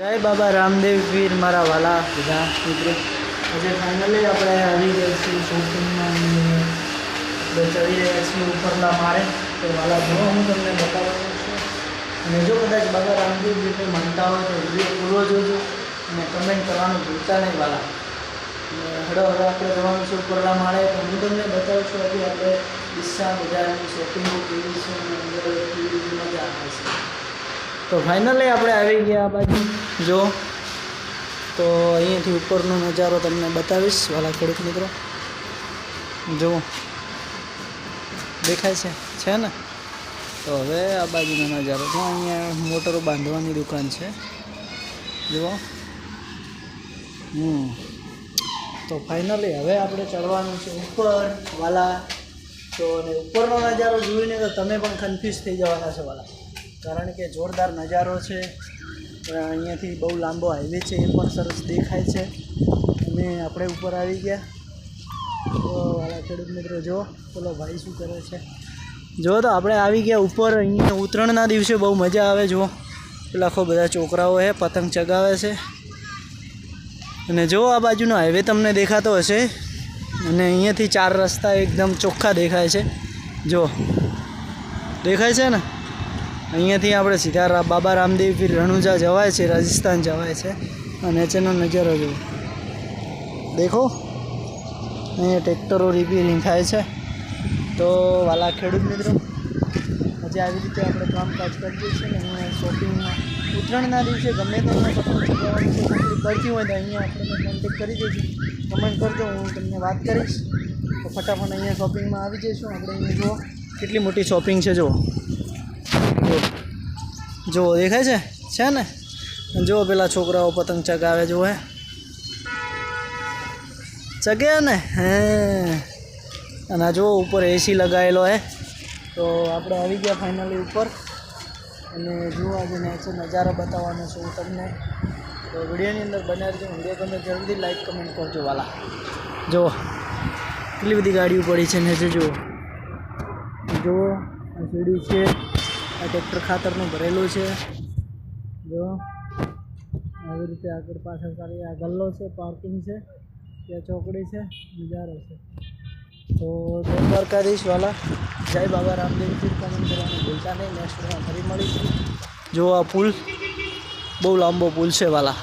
જય બાબા રામદેવ વીર મારા વાલા બધા મિત્રો. આજે ફાઇનલી આપણે આવી ગયા છીએ શોપિંગમાં ચડી રહ્યા છીએ ઉપરના માળે. તો વાલા જો હું તમને બતાવવાનું છું. અને જો કદાચ બાબા રામદેવ વીરને માનતા હોય તો વીડિયો પૂરો જોજો અને કમેન્ટ કરવાનું ભૂલતા નહીં વાલા. હડો હડો આપણે જવાનું છે ઉપરના માળે. તો હું તમને બતાવું છું, હજી આપણે ડીસા બજારની શોપિંગ કેવી છે અને અંદર કેવી તો ફાઇનલી આપણે આવી ગયા આ બાજુ. જો, તો અહીંયાથી ઉપરનો નજારો તમને બતાવીશ, વાલા ખેડૂત મિત્રો. જુઓ દેખાય છે છે ને? તો હવે આ બાજુનો નજારો. જો, અહીંયા મોટરો બાંધવાની દુકાન છે. જુઓ હમ. તો ફાઇનલી હવે આપણે ચડવાનું છે ઉપર, વાલા. તો અને ઉપરનો નજારો જોઈને તો તમે પણ કન્ફ્યુઝ થઈ જવાના છો, વાલા. કારણ કે જોરદાર નજારો છે. અહીંયાથી બહુ લાંબો હાઈવે છે, એ પણ સરસ દેખાય છે. અને આપણે ઉપર આવી ગયા. તો વાળા ખેડૂત મિત્રો જો પેલો ભાઈ શું કરે છે? જો તો આપણે આવી ગયા ઉપર, અહીંયા ઉત્તરાયણના દિવસે બહુ મજા આવે જો પેલા આખો બધા છોકરાઓ છે પતંગ ચગાવે છે. અને જો આ બાજુનો હાઈવે તમને દેખાતો હશે. અને અહીંયાથી ચાર રસ્તા એકદમ ચોખ્ખા દેખાય છે. જો દેખાય છે ને? અહીંયાથી આપણે સીધા બાબા રામદેવ ફીર રણુજા જવાય છે, રાજસ્થાન જવાય છે. અને નીચેનો નજારો જુઓ દેખો. અહીંયા ટ્રેક્ટરો રિપેરિંગ થાય છે. તો વાલા ખેડૂત મિત્રો, આજે આવી રીતે આપણે કામકાજ કરીએ છીએ ને અહીંયા શોપિંગમાં ઉત્તરાયણના દિવસે ગમે તો અહીંયા પતંગ છે તકલીફ પડતી હોય તો અહીંયા આપણે કોન્ટેક કરી દઈશું. કમેન્ટ કરજો, હું તમને વાત કરીશ. તો ફટાફટ અહીંયા શોપિંગમાં આવી જઈશું. આપણે અહીંયા જુઓ, કેટલી મોટી શોપિંગ છે, જુઓ. જો દેખાય છે? છે ને? જુઓ પેલા છોકરાઓ પતંગ ચગાવે જો હે. ચગે ને? હે. અને જુઓ, ઉપર એસી લગાવેલો હે. તો આપણે આવી ગયા ફાઇનલી ઉપર. અને જુઓ આજે નેચર નજારો બતાવવાનો છું હું તમને. તો વિડીયોની અંદર બનાવી રહેજો. વીડિયો તમે જલ્દી લાઈક કમેન્ટ કરજો, વાલા. જુઓ, કેટલી બધી ગાડીઓ પડી છે ને જુઓ. જુઓ, આ સીડી છે. આ ટ્રેક્ટર ખાતરનું ભરેલું છે. જો, આવી રીતે આગળ પાછળ સારી આ ગલ્લો છે પાર્કિંગ છે, ત્યાં ચોકડી છે, નજારો છે. તો જય દ્વારકાધીશ વાલા જય બાબા રામદેવ પીર કમેન્ટ કરવાનું ભૂલતા નહીં. નેક્સ્ટમાં ફરી મળીશું. જો આ પુલ બહુ લાંબો પુલ છે વાલા.